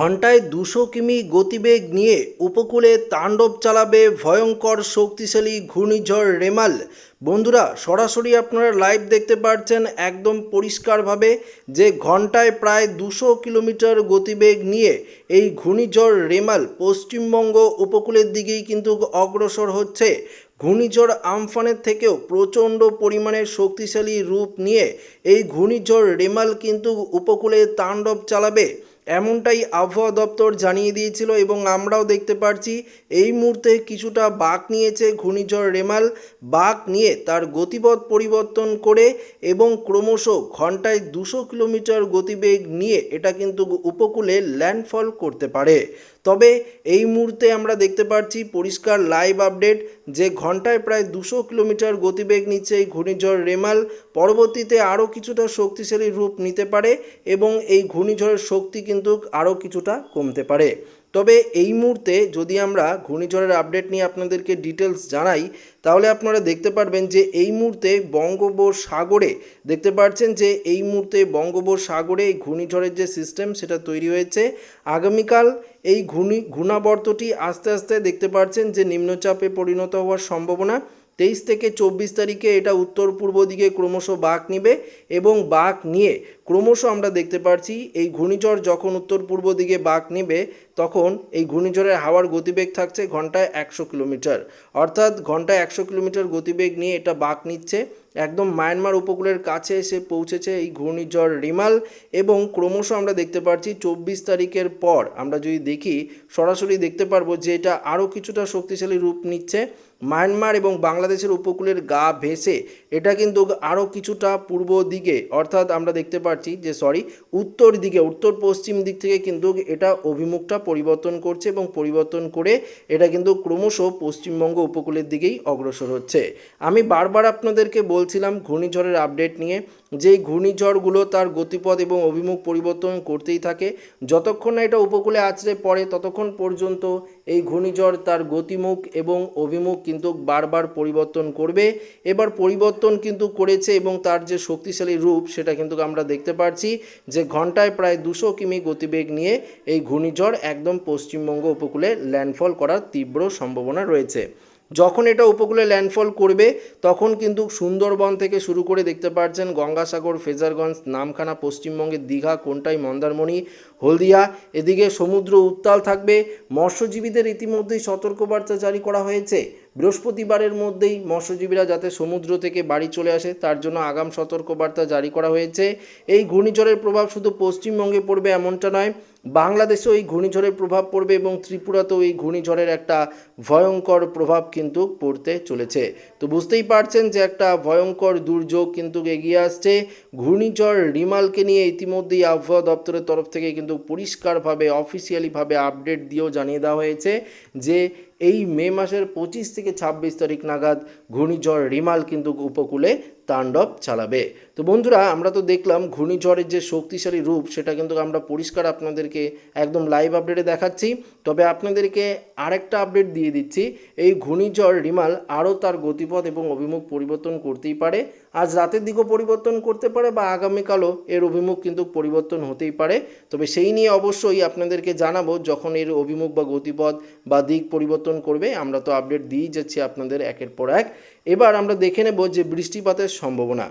ঘন্টায় দুশো কিমি গতিবেগ নিয়ে উপকূলে তাণ্ডব চালাবে ভয়ঙ্কর শক্তিশালী ঘূর্ণিঝড় রেমাল। বন্ধুরা, সরাসরি আপনারা লাইভ দেখতে পাচ্ছেন একদম পরিষ্কারভাবে যে ঘন্টায় প্রায় দুশো কিলোমিটার গতিবেগ নিয়ে এই ঘূর্ণিঝড় রেমাল পশ্চিমবঙ্গ উপকূলের দিকেই কিন্তু অগ্রসর হচ্ছে। ঘূর্ণিঝড় আমফানের থেকেও প্রচণ্ড পরিমাণে শক্তিশালী রূপ নিয়ে এই ঘূর্ণিঝড় রেমাল কিন্তু উপকূলে তাণ্ডব চালাবে। এমনটাই আবহাওয়া দপ্তর জানিয়ে দিয়েছিল এবং আমরাও দেখতে পাচ্ছি এই মুহূর্তে কিছুটা বাঁক নিয়েছে ঘূর্ণিঝড় রেমাল। বাঁক নিয়ে তার গতিপথ পরিবর্তন করে এবং ক্রমশ ঘন্টায় দুশো কিলোমিটার গতিবেগ নিয়ে এটা কিন্তু উপকূলে ল্যান্ডফল করতে পারে। তবে এই মুহূর্তে আমরা দেখতে পাচ্ছি পরিষ্কার লাইভ আপডেট যে ঘন্টায় প্রায় দুশো কিলোমিটার গতিবেগ নিচ্ছে এই ঘূর্ণিঝড় রেমাল। পরবর্তীতে আরও কিছুটা শক্তিশালী রূপ নিতে পারে এবং এই ঘূর্ণিঝড়ের শক্তি কিন্তু আরও কিছুটা কমতে পারে। তবে এই মুহূর্তে যদি আমরা ঘূর্ণিঝড়ের আপডেট নিয়ে আপনাদেরকে ডিটেলস জানাই, তাহলে আপনারা দেখতে পারবেন যে এই মুহূর্তে বঙ্গোপসাগরে, দেখতে পাচ্ছেন যে এই মুহূর্তে বঙ্গোপসাগরে এই ঘূর্ণিঝড়ের যে সিস্টেম সেটা তৈরি হয়েছে। আগামীকাল এই ঘূর্ণি, ঘূর্ণাবর্তটি আস্তে আস্তে দেখতে পাচ্ছেন যে নিম্নচাপে পরিণত হওয়ার সম্ভাবনা। তেইশ থেকে চব্বিশ তারিখে এটা উত্তর পূর্ব দিকে ক্রমশ বাঁক নিবে এবং বাঁক নিয়ে ক্রমশ আমরা দেখতে পাচ্ছি এই ঘূর্ণিঝড় যখন উত্তর পূর্ব দিকে বাঁক নেবে, তখন এই ঘূর্ণিঝড়ের হাওয়ার গতিবেগ থাকছে ঘন্টায় একশো কিলোমিটার। অর্থাৎ ঘন্টায় একশো কিলোমিটার গতিবেগ নিয়ে এটা বাঁক নিচ্ছে। একদম মায়ানমার উপকূলের কাছে এসে পৌঁছেছে এই ঘূর্ণিঝড় রিমাল এবং ক্রমশ আমরা দেখতে পাচ্ছি চব্বিশ তারিখের পর আমরা যদি দেখি, সরাসরি দেখতে পারব যে এটা আরও কিছুটা শক্তিশালী রূপ নিচ্ছে। মায়ানমার এবং বাংলাদেশের উপকূলের গা ভেসে, এটা কিন্তু আরও কিছুটা পূর্ব দিকে, অর্থাৎ আমরা দেখতে পাচ্ছি যে সরি উত্তর দিকে, উত্তর পশ্চিম দিক থেকে কিন্তু এটা অভিমুখটা পরিবর্তন করছে এবং পরিবর্তন করে এটা কিন্তু ক্রমশ পশ্চিমবঙ্গ উপকূলের দিকেই অগ্রসর হচ্ছে। আমি বারবার আপনাদেরকে বলছিলাম ঘূর্ণিঝড়ের আপডেট নিয়ে যে, ঘূর্ণিঝড়গুলো তার গতিপথ এবং অভিমুখ পরিবর্তন করতেই থাকে। যতক্ষণ না এটা উপকূলে আছড়ে পড়ে, ততক্ষণ পর্যন্ত এই ঘূর্ণিঝড় তার গতিমুখ এবং অভিমুখ কিন্তু বারবার পরিবর্তন করবে। এবার পরিবর্তন কিন্তু করেছে এবং তার যে শক্তিশালী রূপ সেটা কিন্তু আমরা দেখতে পাচ্ছি যে ঘন্টায় প্রায় দুশো কিমি গতিবেগ নিয়ে এই ঘূর্ণিঝড় একদম পশ্চিমবঙ্গ উপকূলে ল্যান্ডফল করার তীব্র সম্ভাবনা রয়েছে। যখন এটা উপকূলে ল্যান্ডফল করবে, তখন কিন্তু সুন্দরবন থেকে শুরু করে দেখতে পাচ্ছেন গঙ্গাসাগর, ফেজারগঞ্জ, নামখানা পশ্চিমবঙ্গের দীঘা, কোনটাই মন্দারমণি, হলদিয়া, এদিকে সমুদ্র উত্তাল থাকবে। মৎস্যজীবীদের ইতিমধ্যেই সতর্কবার্তা জারি করা হয়েছে। বৃহস্পতিবারের মধ্যেই মৎস্যজীবীরা যাতে সমুদ্র থেকে বাড়ি চলে আসে, তার জন্য আগাম সতর্কবার্তা জারি করা হয়েছে। এই ঘূর্ণিঝড়ের প্রভাব শুধু পশ্চিমবঙ্গে পড়বে এমনটা নয়, বাংলাদেশেও এই ঘূর্ণিঝড়ের প্রভাব পড়বে এবং ত্রিপুরাতেও এই ঘূর্ণিঝড়ের একটা ভয়ঙ্কর প্রভাব কিন্তু পড়তে চলেছে। তো বুঝতেই পারছেন যে একটা ভয়ঙ্কর দুর্যোগ কিন্তু এগিয়ে আসছে। ঘূর্ণিঝড় রিমালকে নিয়ে ইতিমধ্যেই আবহাওয়া দপ্তরের তরফ থেকে কিন্তু পরিষ্কারভাবে অফিসিয়ালিভাবে আপডেট দিয়েও জানিয়ে দেওয়া হয়েছে যে এই মে মাসের পঁচিশ থেকে ছাব্বিশ তারিখ নাগাদ ঘূর্ণিঝড় রিমাল কিন্তু উপকূলে তাণ্ডব চালাবে। তো বন্ধুরা, আমরা তো দেখলাম ঘূর্ণিঝড়ের যে শক্তিশালী রূপ, সেটা কিন্তু আমরা পরিষ্কার আপনাদেরকে একদম লাইভ আপডেটে দেখাচ্ছি। তবে আপনাদেরকে আরেকটা আপডেট দিয়ে দিচ্ছি। এই ঘূর্ণিঝড় রিমাল আরও তার গতিপথ এবং অভিমুখ পরিবর্তন করতেই পারে। আজ রাতের দিকও পরিবর্তন করতে পারে বা আগামীকালও এর অভিমুখ কিন্তু পরিবর্তন হতেই পারে। তবে সেই নিয়ে অবশ্যই আপনাদেরকে জানাব, যখন এর অভিমুখ বা গতিপথ বা দিক পরিবর্তন করবে, আমরা তো আপডেট দিয়েই যাচ্ছি আপনাদের একের পর এক। এবার আমরা দেখে নেব যে বৃষ্টিপাতের সম্ভাবনা।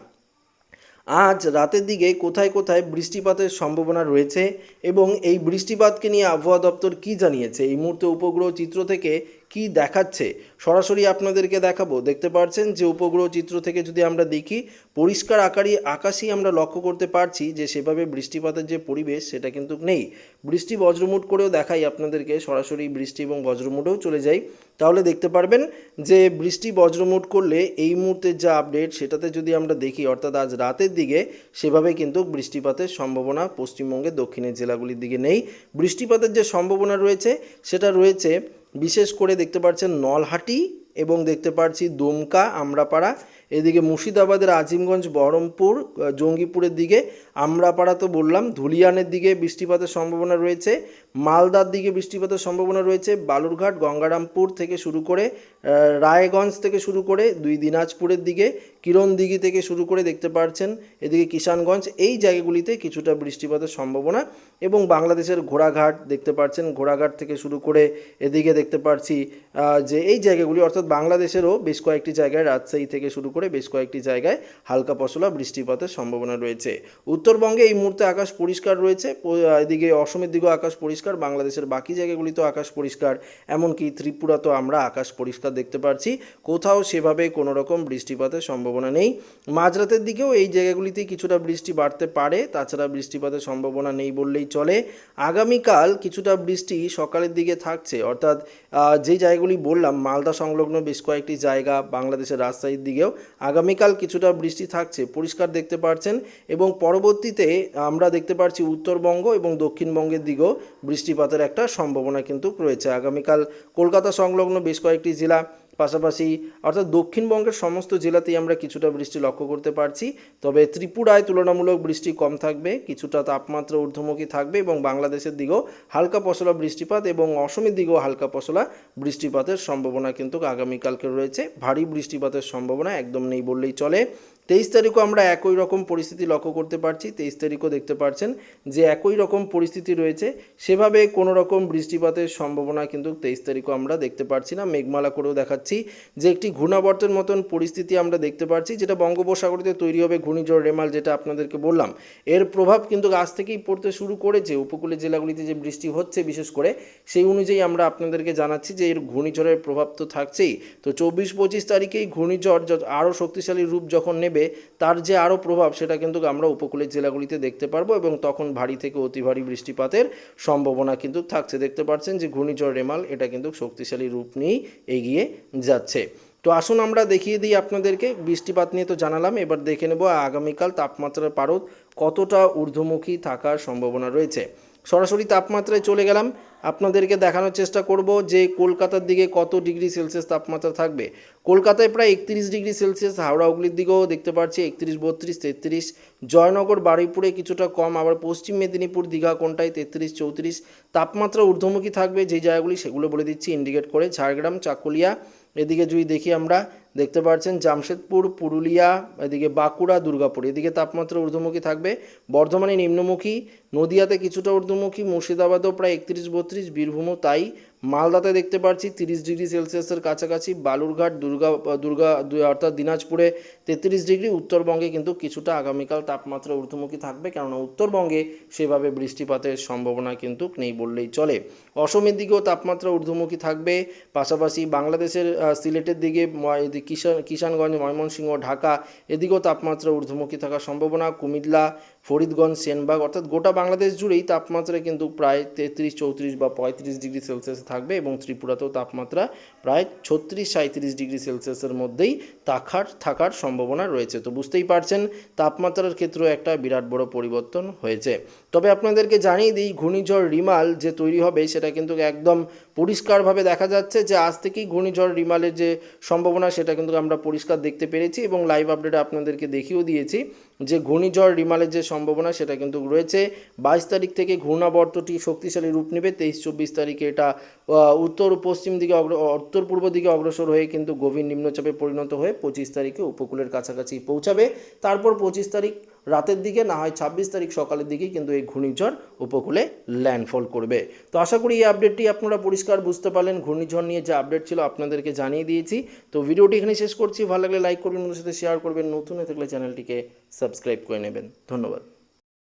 আজ রাতের দিকে কোথায় কোথায় বৃষ্টিপাতের সম্ভাবনা রয়েছে এবং এই বৃষ্টিপাতকে নিয়ে আবহাওয়া দপ্তর কী জানিয়েছে? এই মুহূর্তে উপগ্রহ চিত্র থেকে কি দেখাচ্ছে? সরাসরি আপনাদেরকে দেখাবো। দেখতে পাচ্ছেন যে উপগ্রহ চিত্র থেকে যদি আমরা দেখি, পরিষ্কার আকারই আকাশই আমরা লক্ষ্য করতে পারছি যে সেভাবে বৃষ্টিপাতের যে পরিবেশ সেটা কিন্তু নেই। বৃষ্টি বজ্রমুট করেও দেখাই আপনাদেরকে, সরাসরি বৃষ্টি এবং বজ্রমুটেও চলে যাই। তাহলে দেখতে পারবেন যে বৃষ্টি বজ্রমুট করলে এই মুহূর্তের যা আপডেট সেটাতে যদি আমরা দেখি, অর্থাৎ আজ রাতের দিকে, সেভাবে কিন্তু বৃষ্টিপাতের সম্ভাবনা পশ্চিমবঙ্গের দক্ষিণের জেলাগুলির দিকে নেই। বৃষ্টিপাতের যে সম্ভাবনা রয়েছে, সেটা রয়েছে বিশেষ করে দেখতে পাচ্ছেন নলহাটি এবং দেখতে পাচ্ছি দুমকা, আমরাপাড়া। এদিকে মুর্শিদাবাদের আজিমগঞ্জ, বহরমপুর জঙ্গিপুরের দিকে আমরাপাড়া তো বললাম, ধুলিয়ানের দিকে বৃষ্টিপাতের সম্ভাবনা রয়েছে, মালদার দিকে বৃষ্টিপাতের সম্ভাবনা রয়েছে, বালুরঘাট, গঙ্গারামপুর থেকে শুরু করে রায়গঞ্জ থেকে শুরু করে, দুই দিনাজপুরের দিকে, কিরণদিঘি থেকে শুরু করে দেখতে পাচ্ছেন এদিকে কিষানগঞ্জ, এই জায়গাগুলিতে কিছুটা বৃষ্টিপাতের সম্ভাবনা এবং বাংলাদেশের ঘোড়াঘাট দেখতে পাচ্ছেন ঘোড়াঘাট থেকে শুরু করে এদিকে দেখতে পাচ্ছি যে এই জায়গাগুলি, অর্থাৎ বাংলাদেশেরও বেশ কয়েকটি জায়গায়, রাজশাহী থেকে শুরু করে বেশ কয়েকটি জায়গায় হালকা পশলা বৃষ্টিপাতের সম্ভাবনা রয়েছে। উত্তরবঙ্গে এই মুহূর্তে আকাশ পরিষ্কার রয়েছে। এদিকে অসমের দিকেও আকাশ পরিষ্কার, বাংলাদেশের বাকি জায়গাগুলিতেও আকাশ পরিষ্কার। এমনকি ত্রিপুরা তো আমরা আকাশ পরিষ্কার দেখতে পাচ্ছি কোথাও সেভাবে কোনো রকম বৃষ্টিপাতের সম্ভাবনা নেই। মাঝরাতের দিকেও এই জায়গাগুলিতে কিছুটা বৃষ্টি বাড়তে পারে। তাছাড়া বৃষ্টিপাতের সম্ভাবনা নেই বললেই চলে। আগামীকাল কিছুটা বৃষ্টি সকালের দিকে থাকছে। অর্থাৎ যে জায়গাগুলি বললাম, মালদা সংলগ্ন বেশ কয়েকটি জায়গা বাংলাদেশের রাজশাহীর দিকেও আগামীকাল কিছুটা বৃষ্টি থাকছে। পরিষ্কার দেখতে পাচ্ছেন এবং পরবর্তীতে আমরা দেখতে পাচ্ছি উত্তরবঙ্গ এবং দক্ষিণবঙ্গের দিকেও বৃষ্টিপাতের একটা সম্ভাবনা কিন্তু রয়েছে। আগামীকাল কলকাতা সংলগ্ন বেশ কয়েকটি জেলা পাশাপাশি অর্থাৎ দক্ষিণবঙ্গের সমস্ত জেলাতেই আমরা কিছুটা বৃষ্টি লক্ষ্য করতে পারছি। তবে ত্রিপুরায় তুলনামূলক বৃষ্টি কম থাকবে, কিছুটা তাপমাত্রা ঊর্ধ্বমুখী থাকবে এবং বাংলাদেশের দিকেও হালকা পশলা বৃষ্টিপাত এবং অসমের দিকেও হালকা পশলা বৃষ্টিপাতের সম্ভাবনা কিন্তু আগামীকালকে রয়েছে। ভারী বৃষ্টিপাতের সম্ভাবনা একদম নেই বললেই চলে। তেইশ তারিখও আমরা একই রকম পরিস্থিতি লক্ষ্য করতে পারছি। তেইশ তারিখও দেখতে পাচ্ছেন যে একই রকম পরিস্থিতি রয়েছে। সেভাবে কোনো রকম বৃষ্টিপাতের সম্ভাবনা কিন্তু তেইশ তারিখও আমরা দেখতে পারছি না। মেঘমালা করেও দেখাচ্ছি যে একটি ঘূর্ণাবর্তের মতন পরিস্থিতি আমরা দেখতে পাচ্ছি যেটা বঙ্গোপসাগরতে তৈরি হবে ঘূর্ণিঝড় রেমাল, যেটা আপনাদেরকে বললাম। এর প্রভাব কিন্তু আজ থেকেই পড়তে শুরু করেছে। উপকূলের জেলাগুলিতে যে বৃষ্টি হচ্ছে, বিশেষ করে সেই অনুযায়ী আমরা আপনাদেরকে জানাচ্ছি যে এর ঘূর্ণিঝড়ের প্রভাব তো থাকছেই। তো চব্বিশ পঁচিশ তারিখেই ঘূর্ণিঝড় আরও শক্তিশালী রূপ যখন নেবে, তার যে আরও প্রভাব, সেটা কিন্তু আমরা উপকূলের জেলাগুলিতে দেখতে পারব এবং তখন ভারী থেকে অতি ভারী বৃষ্টিপাতের সম্ভাবনা কিন্তু থাকছে। দেখতে পাচ্ছেন যে ঘূর্ণিঝড় রেমাল, এটা কিন্তু শক্তিশালী রূপ নিয়েই এগিয়ে যাচ্ছে। তো আসুন আমরা দেখিয়ে দিই আপনাদেরকে, বৃষ্টিপাত নিয়ে তো জানালাম, এবার দেখে নেব আগামীকাল তাপমাত্রার পারদ কতটা ঊর্ধ্বমুখী থাকার সম্ভাবনা রয়েছে। সরাসরি তাপমাত্রায় চলে গেলাম, আপনাদেরকে দেখানোর চেষ্টা করব যে কলকাতার দিকে কত ডিগ্রি সেলসিয়াস তাপমাত্রা থাকবে। কলকাতায় প্রায় একত্রিশ ডিগ্রি সেলসিয়াস, হাওড়া হুগলির দিকেও দেখতে পাচ্ছি একত্রিশ, বত্রিশ, তেত্রিশ, জয়নগর, বারুইপুরে কিছুটা কম, আবার পশ্চিম মেদিনীপুর, দীঘা কোনটায় তেত্রিশ, চৌত্রিশ, তাপমাত্রা ঊর্ধ্বমুখী থাকবে যে জায়গাগুলি সেগুলো বলে দিচ্ছি ইন্ডিকেট করে ঝাড়গ্রাম, চাকুলিয়া এদিকে যদি দেখি আমরা, দেখতে পাচ্ছেন জামশেদপুর, পুরুলিয়া, এদিকে বাঁকুড়া, দুর্গাপুর। এদিকে তাপমাত্রা ঊর্ধ্বমুখী থাকবে। বর্ধমানে নিম্নমুখী, নদিয়াতে কিছুটা ঊর্ধ্বমুখী, মুর্শিদাবাদেও প্রায় একত্রিশ বত্রিশ, বীরভূমও তাই। মালদাতে দেখতে পাচ্ছি তিরিশ ডিগ্রি সেলসিয়াসের কাছাকাছি বালুরঘাট, দুর্গা দুর্গা অর্থাৎ দিনাজপুরে তেত্রিশ ডিগ্রি, উত্তরবঙ্গে কিন্তু কিছুটা আগামীকাল তাপমাত্রা ঊর্ধ্বমুখী থাকবে, কেননা উত্তরবঙ্গে সেভাবে বৃষ্টিপাতের সম্ভাবনা কিন্তু নেই বললেই চলে। অসমের দিকেও তাপমাত্রা ঊর্ধ্বমুখী থাকবে, পাশাপাশি বাংলাদেশের সিলেটের দিকে কিষান কিষানগঞ্জ ময়মনসিংহ, ঢাকা, এদিকেও তাপমাত্রা ঊর্ধ্বমুখী থাকার সম্ভাবনা, কুমিল্লা ফরিদগঞ্জ, সেনবাগ, অর্থাৎ গোটা বাংলাদেশ জুড়েই তাপমাত্রা কিন্তু প্রায় তেত্রিশ, চৌত্রিশ বা পঁয়ত্রিশ ডিগ্রি সেলসিয়াস থাকবে এবং ত্রিপুরাতেও তাপমাত্রা প্রায় ছত্রিশ সাঁত্রিশ ডিগ্রি সেলসিয়াসের মধ্যেই থাকার থাকার সম্ভাবনা রয়েছে। তো বুঝতেই পারছেন, তাপমাত্রার ক্ষেত্রেও একটা বিরাট বড় পরিবর্তন হয়েছে। তবে আপনাদেরকে জানিয়ে দিই, ঘূর্ণিঝড় রিমাল যে তৈরি হবে সেটা কিন্তু একদম পরিষ্কারভাবে দেখা যাচ্ছে যে আজ থেকেই ঘূর্ণিঝড় রিমালের যে সম্ভাবনা, সেটা কিন্তু আমরা পরিষ্কার দেখতে পেরেছি এবং লাইভ আপডেট আপনাদেরকে দেখিয়েও দিয়েছি যে ঘূর্ণিঝড় রিমালের যে সম্ভাবনা, সেটা কিন্তু রয়েছে। বাইশ তারিখ থেকে ঘূর্ণাবর্তটি শক্তিশালী রূপ নেবে। তেইশ, চব্বিশ তারিখে এটা উত্তর পশ্চিম দিকে অগ্র, উত্তর পূর্ব দিকে অগ্রসর হয়ে কিন্তু গভীর নিম্নচাপে পরিণত হয়ে পঁচিশ তারিখে উপকূলের কাছাকাছি পৌঁছাবে। তারপর পঁচিশ তারিখ রাতের দিকে, না হয় ছাব্বিশ তারিখ সকালের দিকে কিন্তু এই ঘূর্ণিঝড় উপকূলে ল্যান্ডফল করবে। তো আশা করি এই আপডেটটি আপনারা পরিষ্কার বুঝতে পারলেন। ঘূর্ণিঝড় নিয়ে যে আপডেট ছিল আপনাদেরকে জানিয়ে দিয়েছি। তো ভিডিওটি এখানে শেষ করছি। ভালো লাগলে লাইক করবেন, বন্ধুদের সাথে শেয়ার করবেন। নতুন হয়ে থাকলে চ্যানেলটিকে সাবস্ক্রাইব করে নেবেন। ধন্যবাদ।